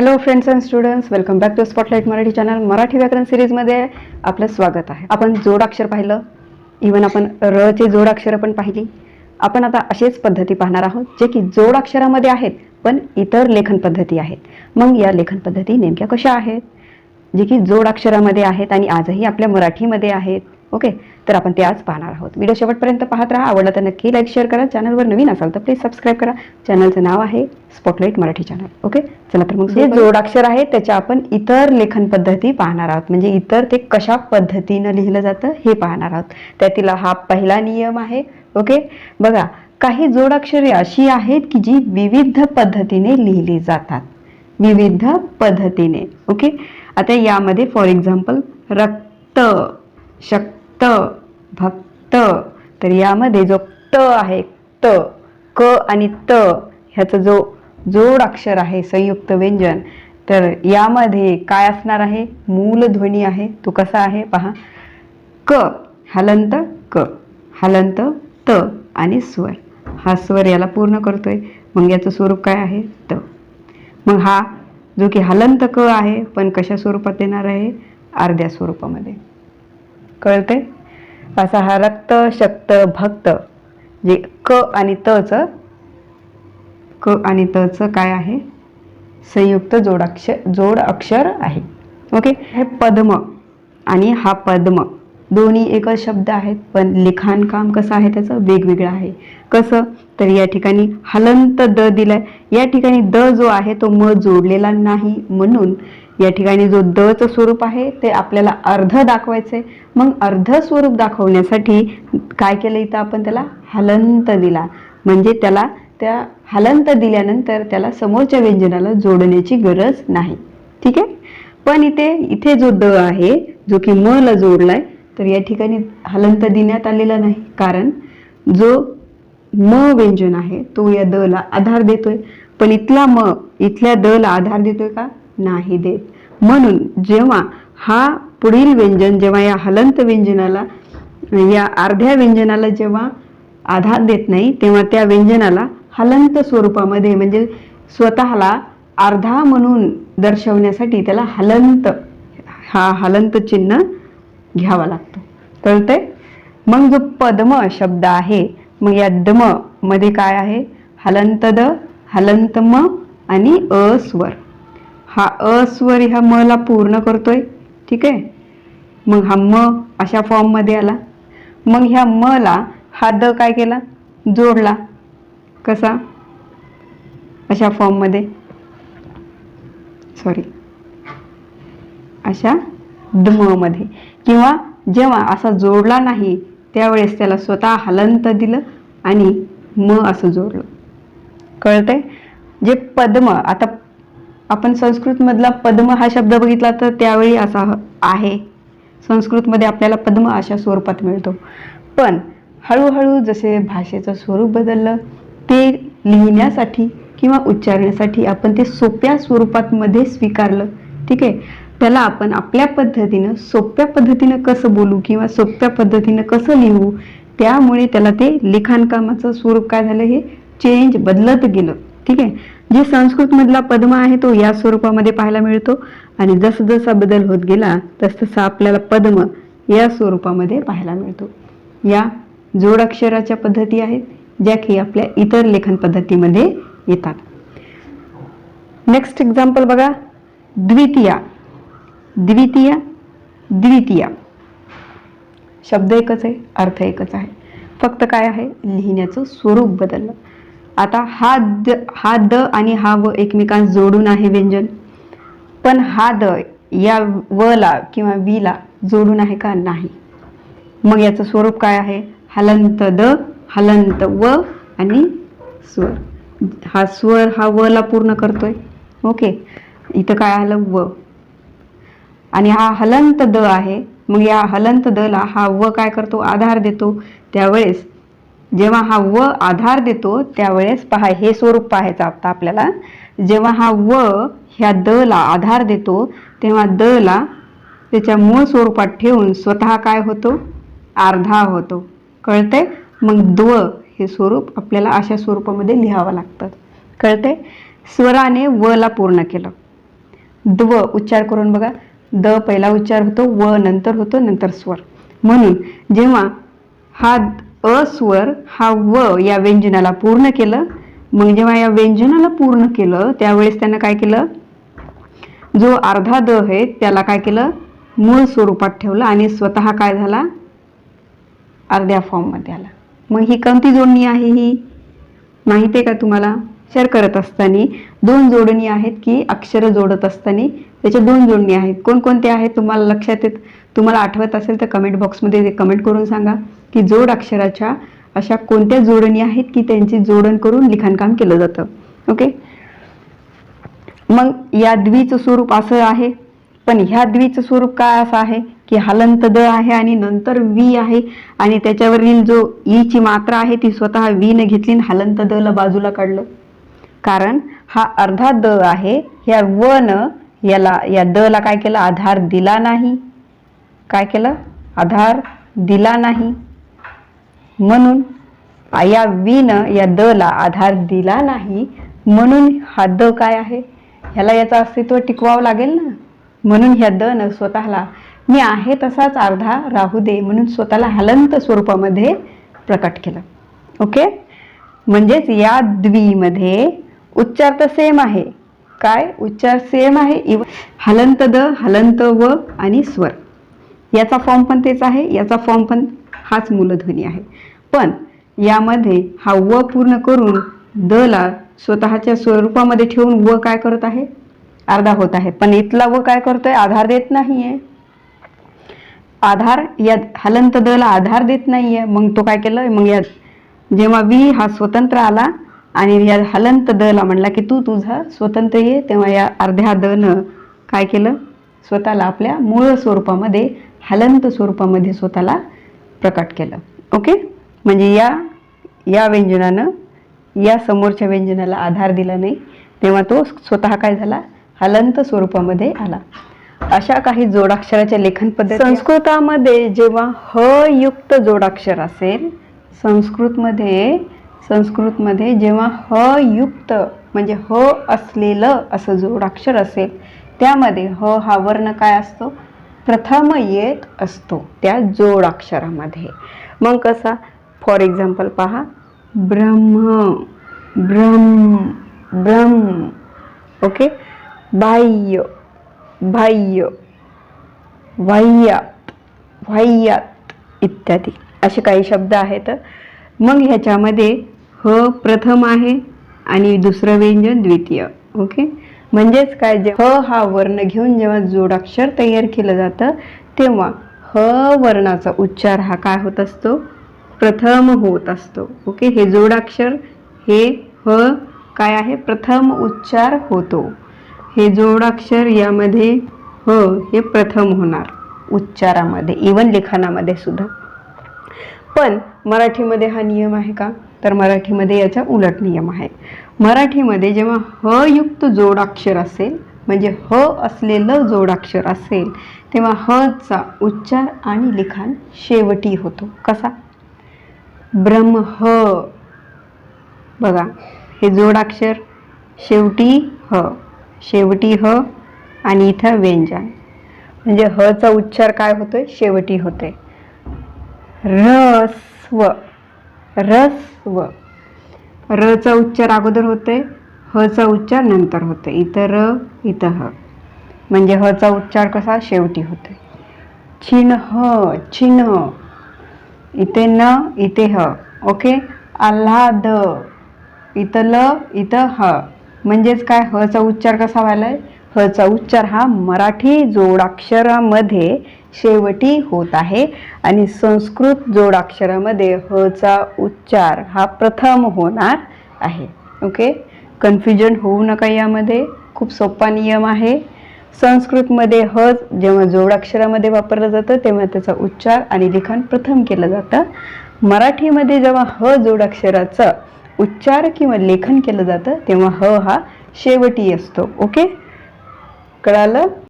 Hello friends and students welcome back to spotlight Marathi channel Marathi व्याकरण सिरीजमध्ये आपलं स्वागत आहे. आपण जोडाक्षर पाहिलं. इवन आपण र जोडाक्षरं पण पाहिली. आपण आता असेच पद्धती पाहणार आहोत जे की जोडाक्षरामध्ये आहेत पण इतर लेखन पद्धती आहेत. मग या लेखन पद्धती नेमक्या कशा आहेत? जे की जोडाक्षरामध्ये आहेत आणि आजही आपल्या मराठीमध्ये आहेत. ओके? तर आपण ते आज पाहणार आहोत. व्हिडिओ शेवटपर्यंत पाहत राहा. आवडला तर नक्की लाईक शेअर करा. चॅनलवर नवीन असाल तर प्लीज सबस्क्राईब करा. चॅनलचं नाव आहे स्पॉटलाईट मराठी चॅनल ओके? चला तर मग जे जोडाक्षर आहे. त्याच्या आपण इतर लेखन पद्धती पाहणार आहोत. म्हणजे इतर ते कशा पद्धतीनं लिहिलं जातं हे पाहणार आहोत. त्यातील हा पहिला नियम आहे. ओके? बघा काही जोडाक्षरे अशी आहेत की जी विविध पद्धतीने लिहिली जातात. विविध पद्धतीने. ओके? आता यामध्ये फॉर एक्झाम्पल रक्त शक्त भक्त. तर यामध्ये जो त आहे त क आणि त ह्याचा जो जोड अक्षर आहे संयुक्त व्यंजन तर यामध्ये काय असणार आहे? मूल ध्वनी आहे. तो कसा आहे? पहा. क हलंत क. हलंत त आणि स्वर. हा स्वर याला पूर्ण करतोय. मग याचं स्वरूप काय आहे? त. मग हा जो की हलंत क आहे पण कशा स्वरूपात येणार आहे? अर्ध्या स्वरूपामध्ये. कळतंय? असा हा रक्त शक्त भक्त. जे क आणि तचं क आणि तचं काय आहे? संयुक्त जोडाक्षर जोड अक्षर आहे. ओके हे पद्म आणि हा पद्म. दोन्ही एकच शब्द आहेत पण लिखाण काम कसं आहे त्याचं? वेगवेगळं आहे. कसं? तर या ठिकाणी हलंत द दिलाय. या ठिकाणी द जो आहे तो म जोडलेला नाही म्हणून या ठिकाणी जो दचं स्वरूप आहे ते आपल्याला अर्ध दाखवायचे मग अर्ध स्वरूप दाखवण्यासाठी काय केलं इथं आपण? त्याला हलंत दिला. म्हणजे त्याला त्या हलंत दिल्यानंतर त्याला समोरच्या व्यंजनाला जोडण्याची गरज नाही. ठीक आहे? पण इथे इथे जो द आहे जो की म ला जोडलाय तर या ठिकाणी हलंत देण्यात आलेला नाही. कारण जो म व्यंजन आहे तो या द ला आधार देतोय. पण इथला म इथल्या द ला आधार देतोय का? नाही देत. म्हणून जेव्हा हा पुढील व्यंजन जेव्हा या हलंत व्यंजनाला या अर्ध्या व्यंजनाला जेव्हा आधार देत नाही तेव्हा त्या व्यंजनाला हलंत स्वरूपामध्ये म्हणजे स्वतःला अर्धा म्हणून दर्शवण्यासाठी त्याला हलंत हा हलंत चिन्ह घ्यावा लागतो. कळतंय? मग जो पद्म शब्द आहे मग या दममध्ये काय आहे? हलंत द हलंत म आणि अस्वर. हा अस्वर ह्या म ला पूर्ण करतोय ठीक आहे? मग हा म अशा फॉर्ममध्ये आला. मग ह्या म ला हा द काय केला? जोडला. कसा? अशा फॉर्ममध्ये सॉरी अशा मध्ये. किंवा जेव्हा असा जोडला नाही त्यावेळेस त्याला स्वतः हलंत दिलं आणि म असं जोडलं. कळतंय? जे पद्म आता आपण संस्कृतमधला पद्म हा शब्द बघितला तर त्यावेळी असा आहे. संस्कृतमध्ये आपल्याला पद्म अशा स्वरूपात मिळतो. पण हळूहळू जसे भाषेचं स्वरूप बदललं ते लिहिण्यासाठी किंवा उच्चारण्यासाठी आपण ते सोप्या स्वरूपात मध्ये स्वीकारलं ठीक आहे? त्याला आपण आपल्या पद्धतीनं सोप्या पद्धतीनं कसं बोलू किंवा सोप्या पद्धतीनं कसं लिहू त्यामुळे त्याला ते लिखाणकामाचं स्वरूप काय झालं हे चेंज बदलत गेलं ठीक आहे? जे संस्कृतमधला पद्म आहे तो या स्वरूपामध्ये पाहायला मिळतो. आणि जसजसा बदल होत गेला तसतसा आपल्याला पद्म या स्वरूपामध्ये पाहायला मिळतो. या जोडाक्षराच्या पद्धती आहेत ज्या की आपल्या इतर लेखन पद्धतीमध्ये येतात. नेक्स्ट एक्झाम्पल बघा. द्वितीया. द्वितीया द्वितीया. शब्द एकच आहे अर्थ एकच आहे. फक्त काय आहे? लिहिण्याचं स्वरूप बदललं. आता हा द हा द आणि हा व एकमेकांस जोडून आहे व्यंजन. पण हा द या व ला किंवा वी ला जोडून आहे का नाही? मग याचं स्वरूप काय आहे? हलंत द हलंत व आणि स्वर. हा स्वर हा व ला पूर्ण करतोय. ओके. इथं काय आलं? व. आणि हा हलंत द आहे. मग या हलंत द ला हा व काय करतो? आधार देतो. त्यावेळेस जेव्हा हा व आधार देतो त्यावेळेस पहा हे स्वरूप पाहायचं आता आपल्याला. जेव्हा हा व ह्या द ला आधार देतो तेव्हा द ला त्याच्या मूळ स्वरूपात ठेवून स्वतः काय होतो? अर्धा होतो. कळते मग द्व हे स्वरूप आपल्याला अशा स्वरूपामध्ये लिहावं लागतं. कळते स्वराने व ला पूर्ण केलं. द्व उच्चार करून बघा. द पहिला उच्चार होतो व नंतर होतो नंतर स्वर. म्हणून जेव्हा हा अस्वर हा व या व्यंजनाला पूर्ण केलं. मग जेव्हा या व्यंजनाला पूर्ण केलं त्यावेळेस त्यानं काय केलं? जो अर्धा द आहे त्याला काय केलं? मूळ स्वरूपात ठेवलं आणि स्वतः काय झाला? अर्ध्या फॉर्ममध्ये आला. मग ही कोणती जोडणी आहे ही? माहिती आहे का तुम्हाला? शेअर करत असताना दोन जोडणी आहेत की अक्षर जोडत असताना. त्याच्या दोन जोडणी आहेत. कोणकोणत्या आहेत तुम्हाला लक्षात येत? तुम्हाला आठवत असेल तर कमेंट बॉक्समध्ये कमेंट करून सांगा की जोड अक्षराच्या अशा कोणत्या जोडणी आहेत की त्यांची जोडण करून लिखाणकाम केलं जातं. ओके मग या द्वीचं स्वरूप असं आहे. पण ह्या द्वीचं स्वरूप काय असं आहे? की हलंत द आहे आणि नंतर वी आहे. आणि त्याच्यावरील जो ई ची मात्रा आहे ती स्वतः वी न घेतली आणि हलंत द ला बाजूला काढलं. कारण हा अर्धा द आहे ह्या व न याला या द ला काय केलं? आधार दिला नाही. काय केलं? आधार दिला नाही. म्हणून या वीनं या द ला आधार दिला नाही. म्हणून हा द काय आहे? ह्याला याचं अस्तित्व टिकवावं लागेल ना? म्हणून ह्या द न स्वतःला मी आहे तसाच अर्धा राहू दे म्हणून स्वतःला हलंत स्वरूपामध्ये प्रकट केलं. ओके? म्हणजेच या द्वीमध्ये उच्चार तर सेम आहे. काय? उच्चार सेम आहे. इव हलंत द हलंत व आणि स्वर. याचा फॉर्म पण तेच आहे. याचा फॉर्म पण हाच मूलध्वनी आहे. पण यामध्ये हा व पूर्ण करून द ला स्वतःच्या स्वरूपामध्ये ठेवून व काय करत आहे? अर्धा होत आहे. पण इथला व काय करतोय? आधार देत नाहीये. आधार या हलंत द ला आधार देत नाहीये. मग तो काय केलं? मग या जेव्हा वी हा स्वतंत्र आला आणि या हलंत द ला म्हणला की तू तुझा स्वतंत्र ये. तेव्हा या अर्ध्या द न काय केलं? स्वतःला आपल्या मूळ स्वरूपामध्ये हलंत स्वरूपामध्ये स्वतःला प्रकट केलं. ओके म्हणजे या या व्यंजनानं या समोरच्या व्यंजनाला आधार दिला नाही. तेव्हा तो स्वतः काय झाला? हलंत स्वरूपामध्ये आला. अशा काही जोडाक्षराच्या लेखन पद्धती संस्कृतामध्ये जेव्हा ह युक्त जोडाक्षर असेल संस्कृतमध्ये संस्कृतमध्ये जेव्हा ह युक्त म्हणजे ह असलेलं असं जोडाक्षर असेल त्यामध्ये ह हा वर्ण काय असतो? प्रथम येत असतो त्या जोडाक्षरामध्ये मग कसा? फॉर एक्झाम्पल पहा. ब्रह्म ब्रह्म ब्रह्म. ओके बाह्य बाह्य वाह्यात वाह्यात इत्यादी. असे काही शब्द आहेत. मग ह्याच्यामध्ये ह प्रथम आहे आणि दुसरं व्यंजन द्वितीय ओके? म्हणजेच काय जे ह हा वर्ण घेऊन जेव्हा जोडाक्षर तयार केलं जातं तेव्हा ह वर्णाचा उच्चार हा काय होत असतो? प्रथम होत असतो ओके? हे जोडाक्षर हे ह काय आहे? प्रथम उच्चार होतो. हे जोडाक्षर यामध्ये ह हे प्रथम होणार उच्चारामध्ये इवन लिखाणामध्ये सुद्धा. पण मराठीमध्ये हा नियम आहे का? तर मराठीमध्ये याचा उलट नियम आहे. मराठीमध्ये जेव्हा ह युक्त जोडाक्षर असेल म्हणजे ह असलेलं जोडाक्षर असेल तेव्हा ह चा उच्चार आणि लिखाण शेवटी होतो. कसा? ब्रह्म ह. बघा हे जोडाक्षर शेवटी ह शेवटी ह आणि इथं व्यंजन. म्हणजे ह चा उच्चार काय होतोय? शेवटी होतोय. रस्व रस्व. र उच्चार अगोदर होते ह उच्चार नंतर होते इथं र इथं ह. म्हणजे ह चा उच्चार कसा? शेवटी होते छिन्ह चिन्ह इथे न इथे ह. ओके? आल्हाद. इथं ल इथं ह. म्हणजेच काय? ह उच्चार कसा व्हायला ह चा उच्चार हा मराठी जोडाक्षरामध्ये शेवटी होत आहे. आणि संस्कृत जोडाक्षरामध्ये ह चा उच्चार हा प्रथम होणार आहे. ओके? कन्फ्युजन होऊ नका यामध्ये. खूप सोपा नियम आहे. संस्कृतमध्ये ह जेव्हा जोडाक्षरामध्ये वापरलं जातं तेव्हा त्याचा उच्चार आणि लिखाण प्रथम केलं जातं. मराठीमध्ये जेव्हा ह जोडाक्षराचं उच्चार किंवा लेखन केलं जातं तेव्हा ह हा शेवटी असतो. ओके? कळालं?